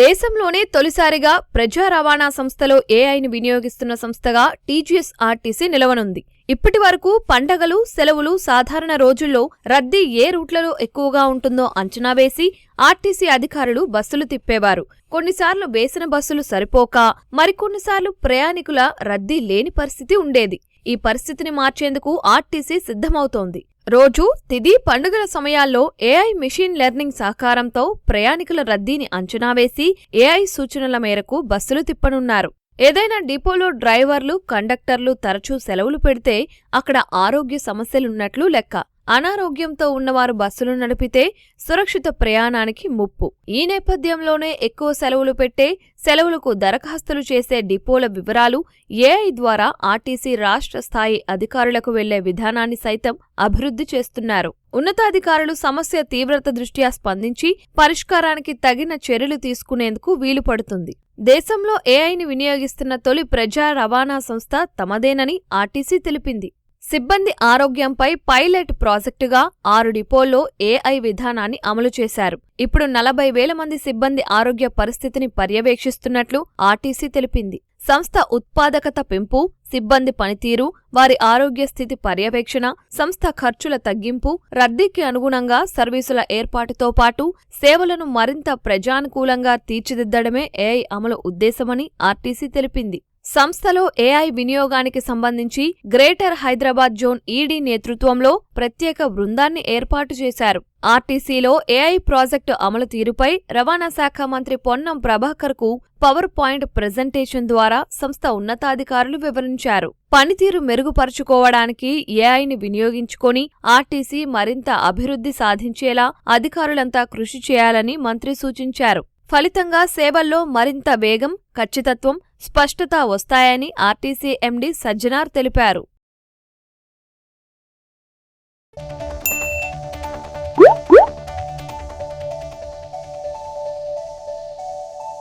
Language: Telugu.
దేశంలోనే తొలిసారిగా ప్రజా రవాణా సంస్థలో ఏఐని వినియోగిస్తున్న సంస్థగా టీజీఎస్ ఆర్టీసీ నిలవనుంది. ఇప్పటి వరకు పండగలు సెలవులు సాధారణ రోజుల్లో రద్దీ ఏ రూట్లలో ఎక్కువగా ఉంటుందో అంచనా వేసి ఆర్టీసీ అధికారులు బస్సులు తిప్పేవారు. కొన్నిసార్లు వేసిన బస్సులు సరిపోక మరికొన్నిసార్లు ప్రయాణికుల రద్దీ లేని పరిస్థితి ఉండేది. ఈ పరిస్థితిని మార్చేందుకు ఆర్టీసీ సిద్ధమవుతోంది. రోజు తిది పండుగల సమయాల్లో ఏఐ మిషన్ లెర్నింగ్ సహకారంతో ప్రయాణికుల రద్దీని అంచనా వేసి ఏఐ సూచనల మేరకు బస్సులు తిప్పనున్నారు. ఏదైనా డిపోలో డ్రైవర్లు కండక్టర్లు తరచూ సెలవులు పెడితే అక్కడ ఆరోగ్య సమస్యలున్నట్లు లెక్క. అనారోగ్యంతో ఉన్నవారు బస్సులు నడిపితే సురక్షిత ప్రయాణానికి ముప్పు. ఈ నేపథ్యంలోనే ఎక్కువ సెలవులు పెట్టే సెలవులకు దరఖాస్తులు చేసే డిపోల వివరాలు ఏఐ ద్వారా ఆర్టీసీ రాష్ట్ర స్థాయి అధికారులకు వెళ్ళే విధానాన్ని సైతం అభివృద్ధి చేస్తున్నారు. ఉన్నతాధికారులు సమస్య తీవ్రత దృష్ట్యా స్పందించి పరిష్కారానికి తగిన చర్యలు తీసుకునేందుకు వీలు పడుతుంది. దేశంలో ఏఐని వినియోగిస్తున్న తొలి ప్రజా రవాణా సంస్థ తమదేనని ఆర్టీసీ తెలిపింది. సిబ్బంది ఆరోగ్యంపై పైలట్ ప్రాజెక్టుగా ఆరు డిపోల్లో ఏఐ విధానాన్ని అమలు చేశారు. ఇప్పుడు నలభై వేల మంది సిబ్బంది ఆరోగ్య పరిస్థితిని పర్యవేక్షిస్తున్నట్లు ఆర్టీసీ తెలిపింది. సంస్థ ఉత్పాదకత పెంపు సిబ్బంది పనితీరు వారి ఆరోగ్య స్థితి పర్యవేక్షణ సంస్థ ఖర్చుల తగ్గింపు రద్దీకి అనుగుణంగా సర్వీసుల ఏర్పాటుతో పాటు సేవలను మరింత ప్రజానుకూలంగా తీర్చిదిద్దడమే ఏఐ అమలు ఉద్దేశమని ఆర్టీసీ తెలిపింది. సంస్థలో ఏఐ వినియోగానికి సంబంధించి గ్రేటర్ హైదరాబాద్ జోన్ ఈడీ నేతృత్వంలో ప్రత్యేక బృందాన్ని ఏర్పాటు చేశారు. ఆర్టీసీలో ఏఐ ప్రాజెక్టు అమలు తీరుపై రవాణా శాఖ మంత్రి పొన్నం ప్రభాకర్కు పవర్ పాయింట్ ప్రెజెంటేషన్ ద్వారా సంస్థ ఉన్నతాధికారులు వివరించారు. పనితీరు మెరుగుపరుచుకోవడానికి ఏఐని వినియోగించుకొని ఆర్టీసీ మరింత అభివృద్ధి సాధించేలా అధికారులంతా కృషి చేయాలని మంత్రి సూచించారు. ఫలితంగా సేవల్లో మరింత వేగం ఖచ్చితత్వం స్పష్టత వస్తాయని ఆర్టీసీ ఎండీ సజ్జనార్ తెలిపారు.